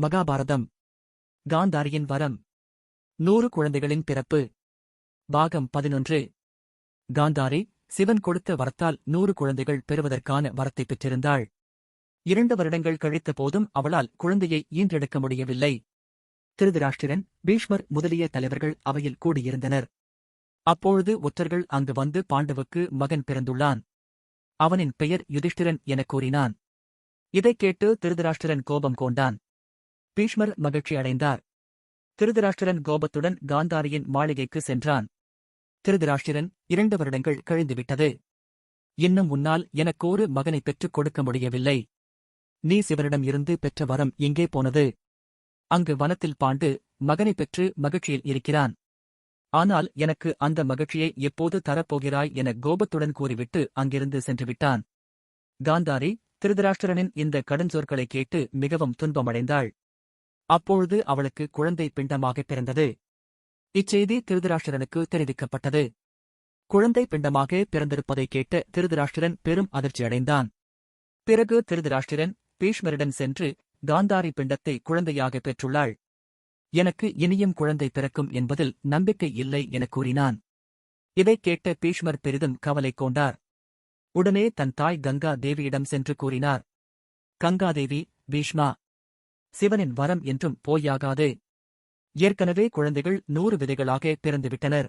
மகாபாரதம். காந்தாரியின் வரம். நூறு குழந்தைகளின் பிறப்பு. பாகம் பதினொன்று. காந்தாரி சிவன் கொடுத்த வரத்தால் நூறு குழந்தைகள் பெறுவதற்கான வரத்தை பெற்றிருந்தாள். இரண்டு வருடங்கள் கழித்த போதும் அவளால் குழந்தையை ஈன்றெடுக்க முடியவில்லை. திருதராஷ்டிரன் பீஷ்மர் முதலிய தலைவர்கள் அவையில் கூடியிருந்தனர். அப்பொழுது ஒற்றர்கள் அங்கு வந்து பாண்டவுக்கு மகன் பிறந்துள்ளான். அவனின் பெயர் யுதிஷ்டிரன் எனக் கூறினான். இதைக் கேட்டு திருதராஷ்டிரன் கோபம் கொண்டான். பீஷ்மர் மகிழ்ச்சி அடைந்தார் திருதராஷ்டிரன் கோபத்துடன் காந்தாரியின் மாளிகைக்கு சென்றான். திருதராஷ்டிரன் இரண்டு வருடங்கள் கழிந்துவிட்டது. இன்னும் உன்னால் எனக்கோரு மகனை பெற்றுக் கொடுக்க முடியவில்லை. நீ சிவனிடம் இருந்து பெற்ற வரம் எங்கே போனது? அங்கு வனத்தில் பாண்டு மகனைப் பெற்று மகிழ்ச்சியில் இருக்கிறான். ஆனால் எனக்கு அந்த மகிழ்ச்சியை எப்போது தரப்போகிறாய் என கோபத்துடன் கூறிவிட்டு அங்கிருந்து சென்றுவிட்டான். காந்தாரி திருதராஷ்டிரனின் இந்த கடன் சொற்களை கேட்டு மிகவும் துன்பமடைந்தாள். அப்பொழுது அவளுக்கு குழந்தை பிண்டமாகப் பிறந்தது. இச்செய்தி திருதராஷ்டிரனுக்கு தெரிவிக்கப்பட்டது. குழந்தை பிண்டமாக பிறந்திருப்பதைக் கேட்ட திருதராஷ்டிரன் பெரும் அதிர்ச்சியடைந்தான். பிறகு திருதராஷ்டிரன் பீஷ்மரிடம் சென்று காந்தாரி பிண்டத்தை குழந்தையாக பெற்றுள்ளாள். எனக்கு இனியும் குழந்தை பிறக்கும் என்பதில் நம்பிக்கை இல்லை எனக் கூறினான். இதைக் கேட்ட பீஷ்மர் பெரிதும் கவலை கொண்டார். உடனே தன் தாய் கங்கா தேவியிடம் சென்று கூறினார். கங்காதேவி பீஷ்மா சிவனின் வரம் என்றும் போயாகாது ஏற்கனவே குழந்தைகள் நூறு விதைகளாக பிறந்துவிட்டனர்.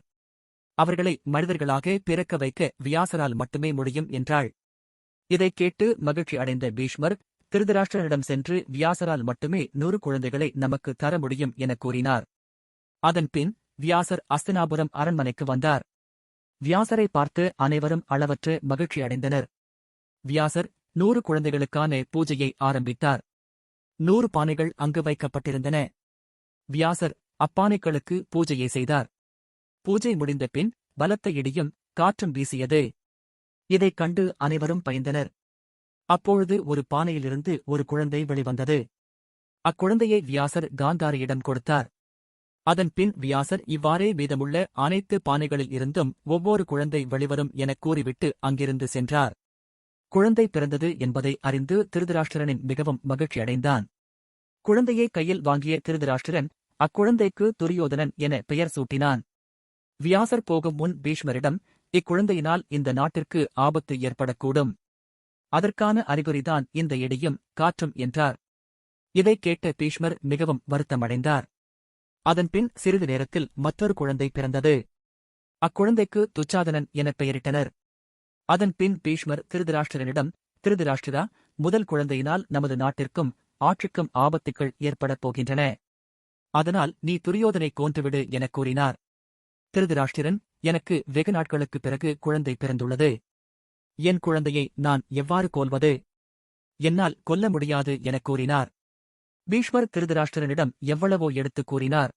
அவர்களை மனிதர்களாக பிறக்க வைக்க வியாசரால் மட்டுமே முடியும் என்றாள். இதைக் கேட்டு மகிழ்ச்சி அடைந்த பீஷ்மர் திருதராஷ்டிரனிடம் சென்று வியாசரால் மட்டுமே நூறு குழந்தைகளை நமக்கு தர முடியும் எனக் கூறினார். அதன்பின் வியாசர் அஸ்தினாபுரம் அரண்மனைக்கு வந்தார். வியாசரை பார்த்து அனைவரும் அளவற்று மகிழ்ச்சி அடைந்தனர். வியாசர் நூறு குழந்தைகளுக்கான பூஜையை ஆரம்பித்தார். நூறு பானைகள் அங்கு வைக்கப்பட்டிருந்தன. வியாசர் அப்பானைகளுக்கு பூஜையை செய்தார். பூஜை முடிந்த பின் பலத்த இடியும் காற்றும் வீசியது. இதைக் கண்டு அனைவரும் பயந்தனர். அப்பொழுது ஒரு பானையிலிருந்து ஒரு குழந்தை வெளிவந்தது. அக்குழந்தையை வியாசர் காந்தாரியிடம் கொடுத்தார். அதன் பின் வியாசர் இவ்வாறே மீதமுள்ள அனைத்து பானைகளில் இருந்தும் ஒவ்வொரு குழந்தை வெளிவரும் எனக் கூறிவிட்டு அங்கிருந்து சென்றார். குழந்தை பிறந்தது என்பதை அறிந்து திருதராஷ்டிரனின் மிகவும் மகிழ்ச்சியடைந்தான். குழந்தையை கையில் வாங்கிய திருதராஷ்டிரன் அக்குழந்தைக்கு துரியோதனன் என பெயர் சூட்டினான். வியாசர் போகும் முன் பீஷ்மரிடம் இக்குழந்தையினால் இந்த நாட்டிற்கு ஆபத்து ஏற்படக்கூடும். அதற்கான அறிகுறிதான் இந்த இடியும் காற்றும் என்றார். இதைக் கேட்ட பீஷ்மர் மிகவும் வருத்தமடைந்தார். அதன்பின் சிறிது நேரத்தில் மற்றொரு குழந்தை பிறந்தது. அக்குழந்தைக்கு துச்சாதனன் எனப் பெயரிட்டனர். அதன்பின் பீஷ்மர் திருதராஷ்டிரனிடம் திருதராஷ்டிரா முதல் குழந்தையினால் நமது நாட்டிற்கும் ஆட்சிக்கும் ஆபத்துக்கள் ஏற்படப் போகின்றன. அதனால் நீ துரியோதனை கோன்றுவிடு எனக் கூறினார். திருதராஷ்டிரன் எனக்கு வெகு நாட்களுக்குப் பிறகு குழந்தை பிறந்துள்ளது. என் குழந்தையை நான் எவ்வாறு கொல்வது? என்னால் கொல்ல முடியாது எனக் கூறினார். பீஷ்மர் திருதராஷ்டிரனிடம் எவ்வளவோ எடுத்துக் கூறினார்.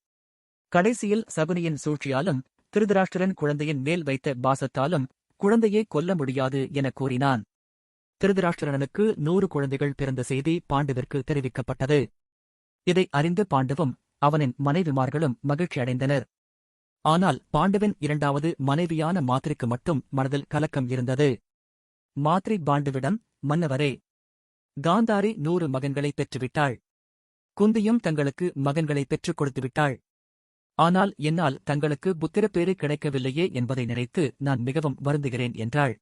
கடைசியில் சகுனியின் சூழ்ச்சியாலும் திருதராஷ்டிரன் குழந்தையின் மேல் வைத்த பாசத்தாலும் குழந்தையை கொல்ல முடியாது எனக் கூறினான். திருதராஷ்டிரனுக்கு நூறு குழந்தைகள் பிறந்த செய்தி பாண்டுவிற்கு தெரிவிக்கப்பட்டது. இதை அறிந்து பாண்டவும் அவனின் மனைவிமார்களும் மகிழ்ச்சி அடைந்தனர். ஆனால் பாண்டவின் இரண்டாவது மனைவியான மாத்திரைக்கு மட்டும் மனதில் கலக்கம் இருந்தது. மாத்ரி பாண்டுவிடம் மன்னவரே காந்தாரி நூறு மகன்களை பெற்றுவிட்டாள். குந்தியும் தங்களுக்கு மகன்களை பெற்றுக் கொடுத்துவிட்டாள். ஆனால் என்னால் தங்களுக்கு புத்திரப்பேறு கிடைக்கவில்லையே என்பதை நினைத்து நான் மிகவும் வருந்துகிறேன் என்றாள்.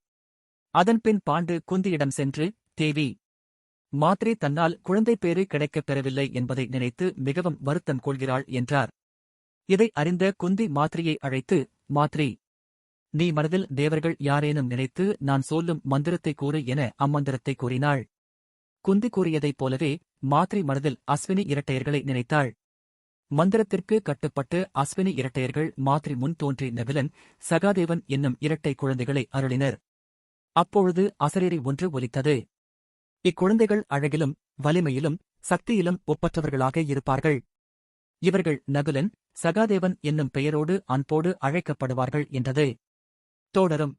அதன்பின் பாண்டு குந்தியிடம் சென்று தேவி மாத்ரி தன்னால் குழந்தை பேறு கிடைக்கப் பெறவில்லை என்பதை நினைத்து மிகவும் வருத்தம் கொள்கிறாள் என்றார். இதை அறிந்த குந்தி மாத்ரியை அழைத்து மாத்ரி நீ மனதில் தேவர்கள் யாரேனும் நினைத்து நான் சொல்லும் மந்திரத்தை கூறு என அம்மந்திரத்தை கூறினாள். குந்தி கூறியதைப் போலவே மாத்ரி மனதில் அஸ்வினி இரட்டையர்களை நினைத்தாள். மந்திரத்திற்கு கட்டுப்பட்டு அஸ்வினி இரட்டையர்கள் மாத்ரி முன் தோன்றி நவிலன் சகாதேவன் என்னும் இரட்டை குழந்தைகளை அருளினர். அப்பொழுது அசரேரி ஒன்று ஒலித்தது. இக்குழந்தைகள் அழகிலும் வலிமையிலும் சக்தியிலும் ஒப்பற்றவர்களாக இருப்பார்கள். இவர்கள் நகுலன் சகாதேவன் என்னும் பெயரோடு அன்போடு அழைக்கப்படுவார்கள் என்றது. தோடரும்